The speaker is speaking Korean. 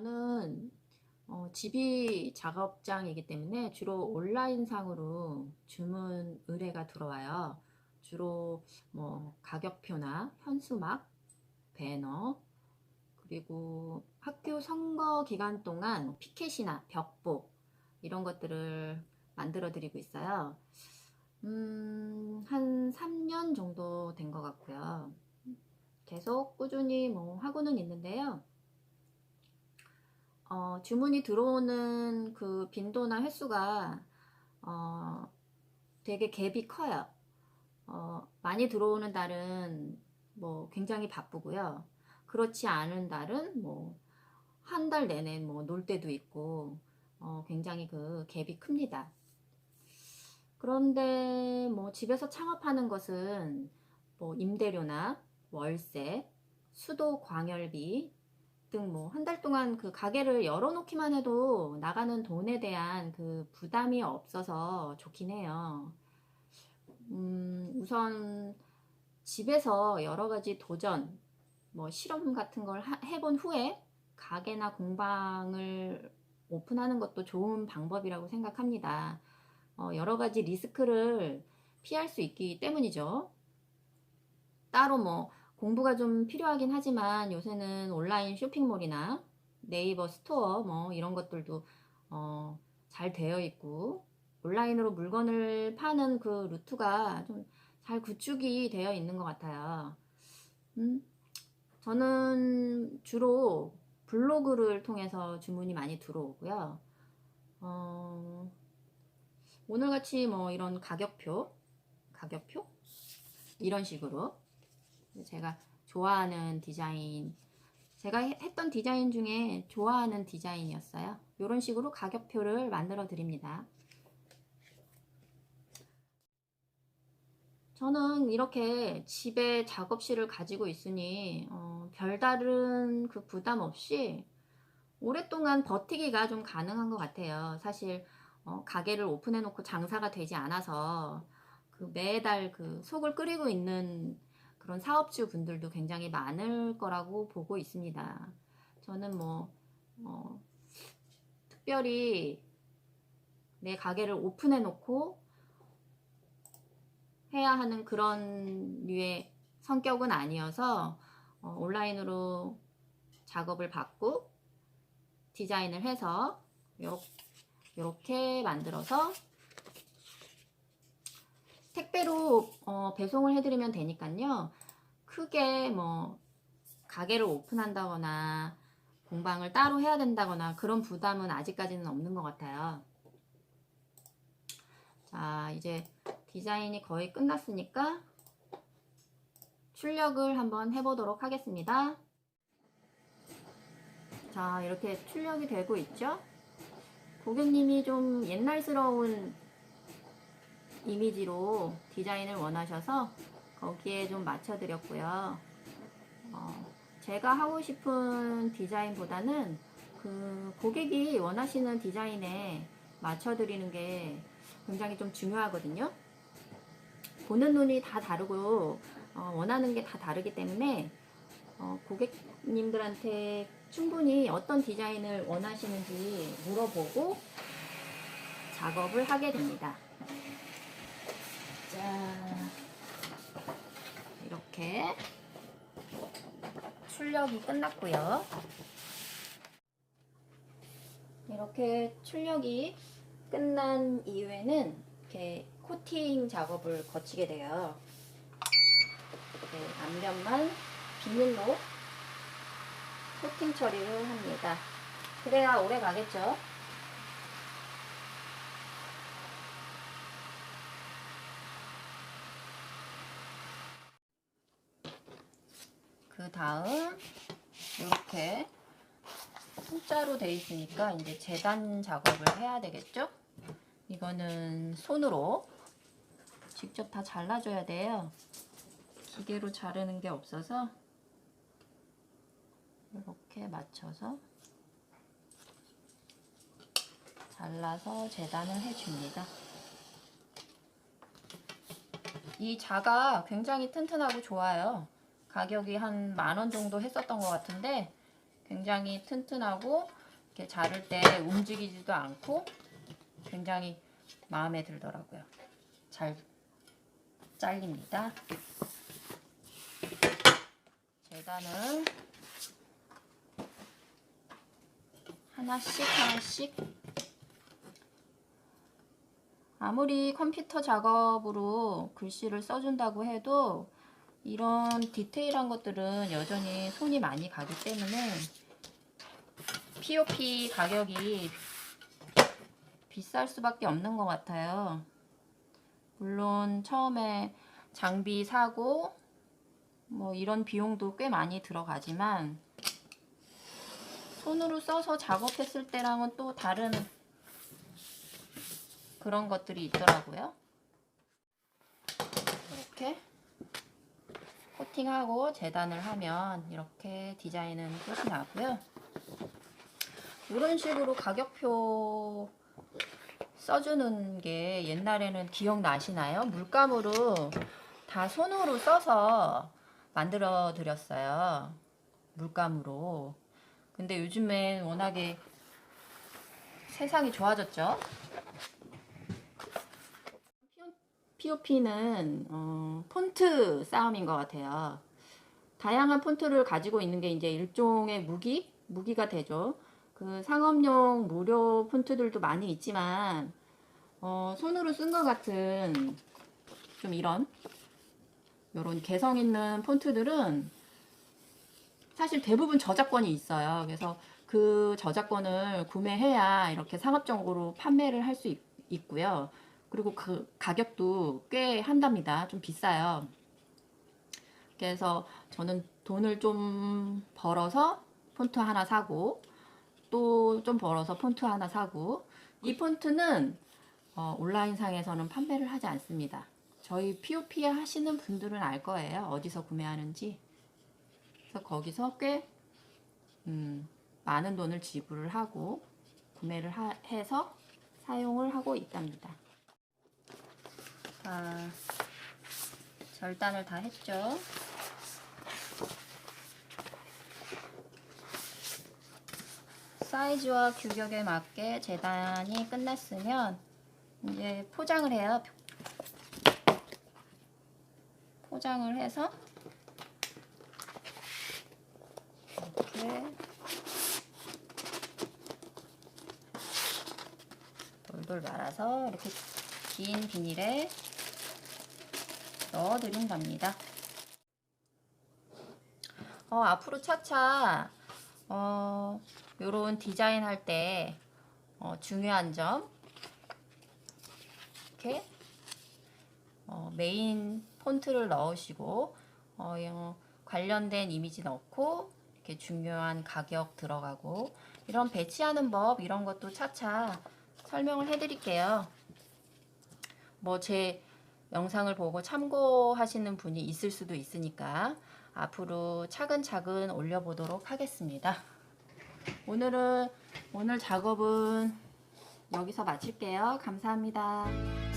저는 어, 집이 작업장이기 때문에 주로 온라인상으로 주문 의뢰가 들어와요. 주로 뭐 가격표나 현수막, 배너, 그리고 학교 선거 기간 동안 피켓이나 벽보 이런 것들을 만들어 드리고 있어요. 음, 한 3년 정도 된 것 같고요. 계속 꾸준히 뭐 하고는 있는데요. 어, 주문이 들어오는 그 빈도나 횟수가 어, 되게 갭이 커요. 어, 많이 들어오는 달은 뭐 굉장히 바쁘고요. 그렇지 않은 달은 뭐 한 달 내내 뭐 놀 때도 있고 어, 굉장히 그 갭이 큽니다. 그런데 뭐 집에서 창업하는 것은 뭐 임대료나 월세, 수도 광열비 등 뭐 한 달 동안 그 가게를 열어놓기만 해도 나가는 돈에 대한 그 부담이 없어서 좋긴 해요. 음, 우선 집에서 여러 가지 도전, 뭐 실험 같은 걸 하- 해본 후에 가게나 공방을 오픈하는 것도 좋은 방법이라고 생각합니다. 어, 여러 가지 리스크를 피할 수 있기 때문이죠. 따로 뭐 공부가 좀 필요하긴 하지만 요새는 온라인 쇼핑몰이나 네이버 스토어 뭐 이런 것들도 어, 잘 되어 있고 온라인으로 물건을 파는 그 루트가 좀 잘 구축이 되어 있는 것 같아요. 음, 저는 주로 블로그를 통해서 주문이 많이 들어오고요. 어, 오늘같이 뭐 이런 가격표, 가격표? 이런 식으로 제가 좋아하는 디자인, 제가 해- 했던 디자인 중에 좋아하는 디자인이었어요. 이런 식으로 가격표를 만들어 드립니다. 저는 이렇게 집에 작업실을 가지고 있으니 어, 별다른 그 부담 없이 오랫동안 버티기가 좀 가능한 것 같아요. 사실 어, 가게를 오픈해 놓고 장사가 되지 않아서 그 매달 그 속을 끓이고 있는 그런 사업주 분들도 굉장히 많을 거라고 보고 있습니다. 저는 뭐 어, 특별히 내 가게를 오픈해 놓고 해야 하는 그런 류의 성격은 아니어서 어, 온라인으로 작업을 받고 디자인을 해서 이렇게 만들어서 택배로 어, 배송을 해드리면 되니까요. 크게 뭐 가게를 오픈한다거나 공방을 따로 해야 된다거나 그런 부담은 아직까지는 없는 것 같아요. 자, 이제 디자인이 거의 끝났으니까 출력을 한번 해보도록 하겠습니다. 자, 이렇게 출력이 되고 있죠? 고객님이 좀 옛날스러운 이미지로 디자인을 원하셔서 거기에 좀 맞춰드렸고요. 어, 제가 하고 싶은 디자인보다는 그 고객이 원하시는 디자인에 맞춰드리는 게 굉장히 좀 중요하거든요. 보는 눈이 다 다르고 어, 원하는 게 다 다르기 때문에 어, 고객님들한테 충분히 어떤 디자인을 원하시는지 물어보고 작업을 하게 됩니다. 자, 이렇게 출력이 끝났고요. 이렇게 출력이 끝난 이후에는 이렇게 코팅 작업을 거치게 돼요. 이렇게 앞면만 비닐로 코팅 처리를 합니다. 그래야 오래 가겠죠? 그 다음 이렇게 통짜로 돼 있으니까 이제 재단 작업을 해야 되겠죠? 이거는 손으로 직접 다 잘라줘야 돼요. 기계로 자르는 게 없어서 이렇게 맞춰서 잘라서 재단을 해줍니다. 이 자가 굉장히 튼튼하고 좋아요. 가격이 한 만 원 정도 했었던 것 같은데 굉장히 튼튼하고 이렇게 자를 때 움직이지도 않고 굉장히 마음에 들더라고요. 잘 잘립니다. 재단을 하나씩 하나씩 아무리 컴퓨터 작업으로 글씨를 써준다고 해도 이런 디테일한 것들은 여전히 손이 많이 가기 때문에 POP 가격이 비쌀 수밖에 없는 것 같아요. 물론 처음에 장비 사고 뭐 이런 비용도 꽤 많이 들어가지만 손으로 써서 작업했을 때랑은 또 다른 그런 것들이 있더라고요. 이렇게 코팅하고 재단을 하면 이렇게 디자인은 끝이 나고요. 이런 식으로 가격표 써주는 게 옛날에는 기억나시나요? 물감으로 다 손으로 써서 만들어 드렸어요. 물감으로. 근데 요즘엔 워낙에 세상이 좋아졌죠? POP는 어, 폰트 싸움인 것 같아요. 다양한 폰트를 가지고 있는 게 이제 일종의 무기? 무기가 되죠. 그 상업용 무료 폰트들도 많이 있지만 어, 손으로 쓴 것 같은 좀 이런 이런 개성 있는 폰트들은 사실 대부분 저작권이 있어요. 그래서 그 저작권을 구매해야 이렇게 상업적으로 판매를 할 수 있고요. 그리고 그 가격도 꽤 한답니다. 좀 비싸요. 그래서 저는 돈을 좀 벌어서 폰트 하나 사고 또 좀 벌어서 폰트 하나 사고 이 폰트는 어, 온라인상에서는 판매를 하지 않습니다. 저희 POP 하시는 분들은 알 거예요. 어디서 구매하는지. 그래서 거기서 꽤 음, 많은 돈을 지불을 하고 구매를 하- 해서 사용을 하고 있답니다. 아, 절단을 다 했죠. 사이즈와 규격에 맞게 재단이 끝났으면 이제 포장을 해요. 포장을 해서 이렇게 돌돌 말아서 이렇게 긴 비닐에 넣어드린답니다. 어, 앞으로 차차 어, 요런 디자인 할때 어, 중요한 점 이렇게 어, 메인 폰트를 넣으시고 어, 어, 관련된 이미지 넣고 이렇게 중요한 가격 들어가고 이런 배치하는 법 이런 것도 차차 설명을 해드릴게요. 뭐 제 영상을 보고 참고하시는 분이 있을 수도 있으니까 앞으로 차근차근 올려보도록 하겠습니다. 오늘은 오늘 작업은 여기서 마칠게요. 감사합니다.